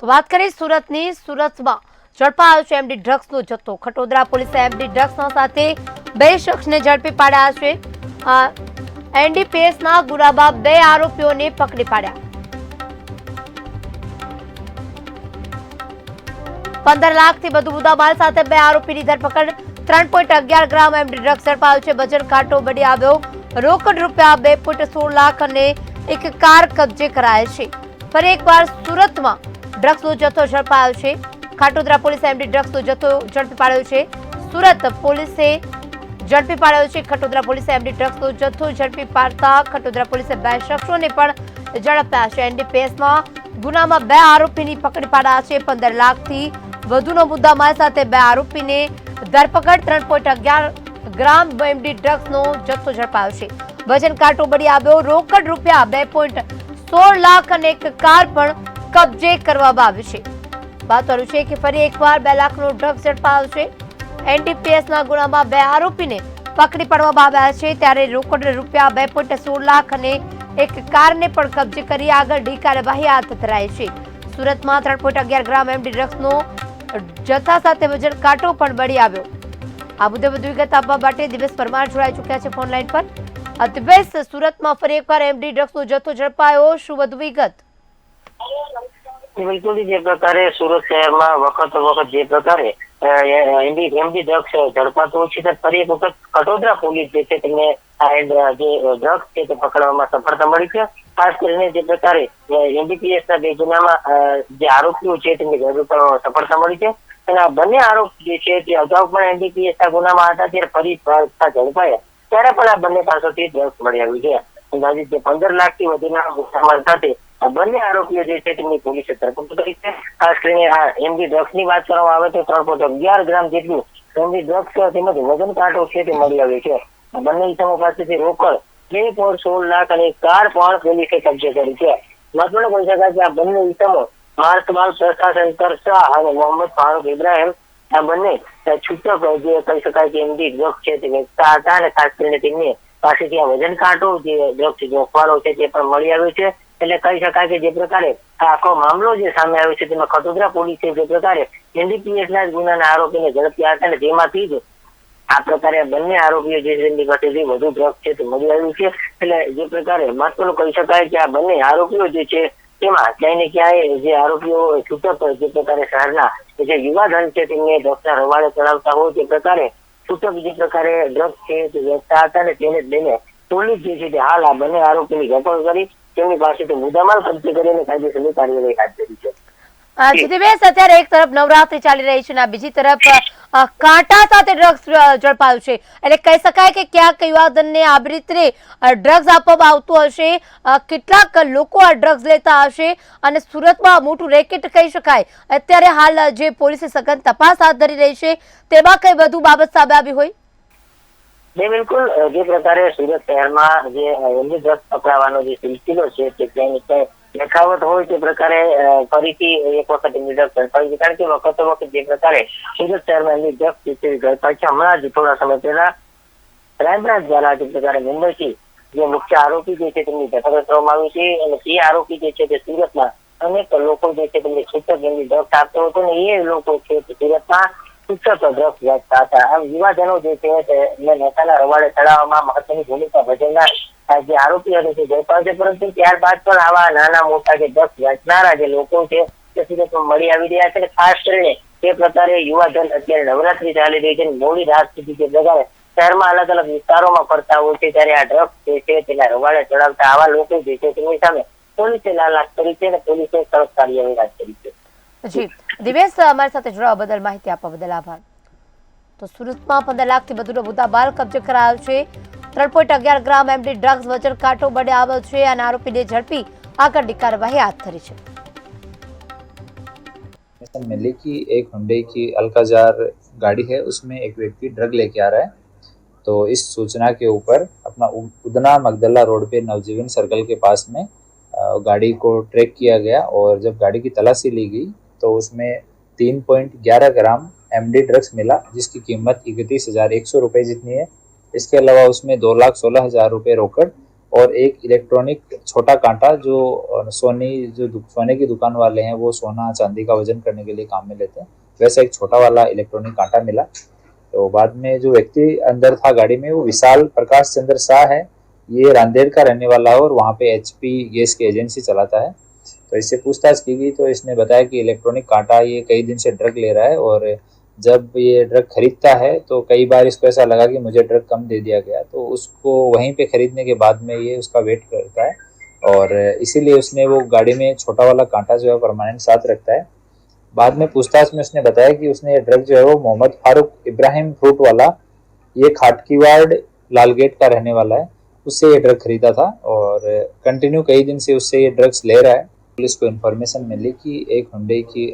તો વાત કરીએ સુરતની. સુરતમાં ઝડપાયો છે એમડી ડ્રગ્સનો જથ્થો. ખટોદરા પોલીસે એમડી ડ્રગ્સના સાથે બે શખ્સને ઝડપી પાડ્યા છે. એનડીપીએસના ગુરાબા બે આરોપીઓને પકડી પાડ્યા. પંદર લાખથી વધુ મુદ્દામાલ સાથે બે આરોપીની ધરપકડ. ત્રણ પોઈન્ટ અગિયાર ગ્રામ એમડી ડ્રગ્સ ઝડપાયો છે. વજન કાંટો બળી આવ્યો. રોકડ રૂપિયા બે પોઈન્ટ સોળ લાખ અને એક કાર કબજે કરાય છે. ફરી એકવાર સુરતમાં ડ્રગ્સનો જથ્થો ઝડપાયો છે. ખાટોદરા પોલીસે એમડી ડ્રગ્સનો જથ્થો ઝડપી પાડ્યો છે. સુરત પોલીસે ઝડપી પાડ્યો છે. ખટોદરા પોલીસે એમડી ડ્રગ્સનો જથ્થો ઝડપી પાડતા ખટોદરા પોલીસે બે શખ્સોને પણ ઝડપ્યા છે. એનડીપીએસમાં ગુનામાં બે આરોપીની પકડી પાડ્યા છે. પંદર લાખથી વધુનો મુદ્દામાલ સાથે બે આરોપીને ધરપકડ ત્રણ પોઈન્ટ અગિયાર ગ્રામ એમડી ડ્રગ્સનો જથ્થો ઝડપાયો છે. વજન કાંટો બળી આવ્યો. રોકડ રૂપિયા બે પોઈન્ટ સોળ લાખ અને એક કાર પણ કબજે કરવામાં આવ્યું છે. મહત્વનું છે કે ફરી એકવાર બે લાખનો ડ્રગ્સ ઝડપાયો છે. એનડીપીએસના ગુનામાં બે આરોપીને પકડી પાડવામાં આવ્યા છે. ત્યારે રોકડ રૂપિયા બે પોઈન્ટ સોળ લાખ અને એક કારને પણ કબજે કરી આગળ ડી કાર્યવાહી હાથ ધરાઈ છે. સુરતમાં ત્રણ પોઈન્ટ અગિયાર ગ્રામ એમડી ડ્રગ્સનો જથ્થા સાથે વજન કાંટો પણ બળી આવ્યો. આ મુદ્દે વધુ વિગત આપવા માટે દિવસ પરમાર જોડાઈ ચૂક્યા છે ફોન લાઈન પર. અ, દિવેશ સુરતમાં ફરી એકવાર એમડી ડ્રગ્સનો જથ્થો ઝડપાયો. શું વધુ વિગત? બિલકુલ જે પ્રકારે સુરત શહેરમાં વખત વખત જે પ્રકારે એમડી એમડી ડ્રગ્સ ઝડપાતું છે, તો ફરી એક વખત કટોદરા પોલીસ જે છે તેમને આ જે ડ્રગ્સ છે તે પકડવામાં સફળતા મળી છે. ખાસ કરીને જે પ્રકારે એમબીપીએસ ના બે ગુનામાં જે આરોપીઓ છે તેમને ઝડપ સફળતા મળી છે. અને આ બંને આરોપ જે છે તે અગાઉ પણ એમબીપીએસ ના ગુનામાં હતા, ત્યારે ફરી ઝડપાયા. ત્યારે પણ આ બંને પાસેથી ડ્રગ્સ મળી આવ્યું છે. અંદાજિત જે પંદર લાખથી વધુના મુદ્દામાલ સાથે બંને આરોપીઓ જે છે તેમની પોલીસે ધરપકડ છે. ખાસ કરીને આ એમડી ડ્રગ્સની વાત કરવામાં આવે તો ત્રણ પોઈન્ટ અગિયાર ગ્રામ જેટલું એમડી ડ્રગ્સ તેમજ વજન કાંટો છે તે મળી આવ્યો છે. બંને ઇસમો પાસેથી રોકડ બે પોઈન્ટ સોળ લાખ અને કાર પણ પોલીસે કબજે કરી છે. મહત્વનું કહી શકાય કે આ બંને ઇસમો માર્કબાલ પ્રશાસન કરશા અને મોહમ્મદ ફારૂક ઇબ્રાહિમ આ બંને છૂટક જે કહી શકાય કે એમડી ડ્રગ્સ છે તે વેચતા હતા અને ખાસ કરીને તેમની પાસેથી આ વજન કાંટો, જે ડ્રગ્સ જોખવાળો છે તે પણ મળી આવ્યો છે. એટલે કહી શકાય કે જે પ્રકારે આખો મામલો જે સામે આવ્યો છે, તેમાં ખતોદરા પોલીસે જે પ્રકારે એનડીપીએસ ના ગુનાના આરોપીને ઝડપ્યા હતા અને જેમાંથી જ આ પ્રકારે બંને આરોપીઓ જે તેમની પાસેથી વધુ ડ્રગ્સ છે તે મળી આવ્યું છે. એટલે જે પ્રકારે મહત્વનું કહી શકાય કે આ બંને આરોપીઓ જે છે, તેમાં ક્યાંય ને ક્યાંય જે આરોપીઓ છૂટક જે પ્રકારે શહેરના જે યુવા ધન છે, તેમને ડ્રગ્સના રવાડે ચડાવતા હોય, તે પ્રકારે છૂટક જે પ્રકારે ડ્રગ્સ છે, તે વેચતા હતા અને તેને લઈને પોલીસ જે છે, તે હાલ આ બંને આરોપીની ધરપકડ કરી તેમની પાસેથી મુદ્દામાલ કબજે કરીને કાયદેસરની કાર્યવાહી હાથ ધરી છે. અત્યારે એક તરફ નવરાત્રી ચાલી રહી છે અને બીજી તરફ કાંટા સાથે ડ્રગ્સ ઝડપાયું છે. એટલે કહી શકાય કે ક્યાંક યુવાધનને આવી રીતે ડ્રગ્સ આપવામાં આવતું હશે. કેટલાક લોકો આ ડ્રગ્સ લેતા હશે અને સુરતમાં મોટું રેકેટ કહી શકાય. અત્યારે હાલ જે પોલીસે સઘન તપાસ હાથ ધરી રહી છે તેમાં કઈ વધુ બાબત સામે આવી હોય? બે બિલકુલ જે પ્રકારે સુરત શહેરમાં જે એમની ડ્રગ્સ જે સિલસિલો છે તે ક્યાંય યથાવત હોય તે પ્રકારે ફરીથી એક વખત એમની કારણ કે વખતો વખત જે પ્રકારે સુરત શહેરમાં એમની છે હમણાં જ થોડા સમય પહેલા ક્રાઇમ બ્રાન્ચ દ્વારા જે પ્રકારે મુંબઈથી જે મુખ્ય આરોપી જે છે તેમની ધરપકડ કરવામાં આવી છે અને તે આરોપી જે છે તે સુરતમાં અનેક લોકો જે છે તેમને છૂટક એમની ડ્રગ્સ આપતો હતો ને એ લોકો છે સુરતમાં છૂટક દ્રષ્ટ વેચતા હતા આમ વિવાદનો જે છે એમને નેતાના રવાડે ચડાવવામાં મહત્વની ભૂમિકા ભજવનાર જે આરોપીઓ છે ઝડપાય છે. પરંતુ ત્યારબાદ પણ આવા નાના મોટા જે દસ વેચનારા જે લોકો છે, તે સુરતમાં મળી આવી રહ્યા છે. ખાસ કરીને તે પ્રકારે યુવાધન અત્યારે નવરાત્રી ચાલી રહી છે મોડી રાત સુધી જે પ્રકારે શહેરમાં અલગ અલગ વિસ્તારોમાં ફરતા હોય છે, ત્યારે આ ડ્રગ્સ જે છે તેના રવાડે ચડાવતા આવા લોકો જે છે તેની સામે પોલીસે લાલાશ કરી છે અને પોલીસે કડક કાર્યવાહી હાથ ધરી છે. જી દિવેશ અમારી સાથે જોડાવા બદલ માહિતી આપવા બદલ આભાર તો સુરતમાં પંદર લાખથી વધુનો મુદ્દા બાલ કબજે કરાયો છે ત્રણ પોઈન્ટ અગિયાર ગ્રામ એમડી ડ્રગ્સ વજન કાંટો બળે આવ્યો છે અને આરોપીને ઝડપી આગળની કાર્યવાહી હાથ ધરી છે इन्फॉर्मेशन मिली कि एक हुंडई की अल्काजार गाड़ी है उसमें एक व्यक्ति ड्रग लेके आ रहा है तो इस सूचना के ऊपर अपना उ- उदना मगदला रोड पे नवजीवन सर्कल के पास में अ, गाड़ी को ट्रैक किया गया और जब गाड़ी की तलाशी ली गई तो उसमें तीन पॉइंट ग्यारह ग्राम एमडी ड्रग्स मिला, जिसकी कीमत इकतीस हज़ार एक सौ रुपये जितनी है। इसके अलावा उसमें दो लाख सोलह हज़ार रुपये रोकड़ और एक इलेक्ट्रॉनिक छोटा कांटा जो सोनी, जो सोने की दुकान वाले हैं, वो सोना चांदी का वज़न करने के लिए काम में लेते हैं। वैसा एक छोटा वाला इलेक्ट्रॉनिक कांटा मिला। तो बाद में जो व्यक्ति अंदर था गाड़ी में, वो विशाल प्रकाश चंद्र शाह है। ये रांदेर का रहने वाला है और वहाँ पे एचपी गैस की एजेंसी चलाता है। तो इससे पूछताछ की गई तो इसने बताया कि इलेक्ट्रॉनिक कांटा ये कई दिन से ड्रग ले रहा है और जब ये ड्रग खरीदता है तो कई बार इसको ऐसा लगा कि मुझे ड्रग कम दे दिया गया। तो उसको वहीं पे खरीदने के बाद में ये उसका वेट करता है और इसीलिए उसने वो गाड़ी में छोटा वाला कांटा जो है परमानेंट साथ रखता है। बाद में पूछताछ में उसने बताया कि उसने ये ड्रग जो है वो मोहम्मद फारूक इब्राहिम फ्रूट वाला ये खाटकी खाटकीवाड़ लालगेट का रहने वाला है, उससे ये ड्रग खरीदा था और कंटिन्यू कई दिन से उससे ये ड्रग्स ले रहा है। पुलिस को इन्फॉर्मेशन मिली कि एक हुंडई की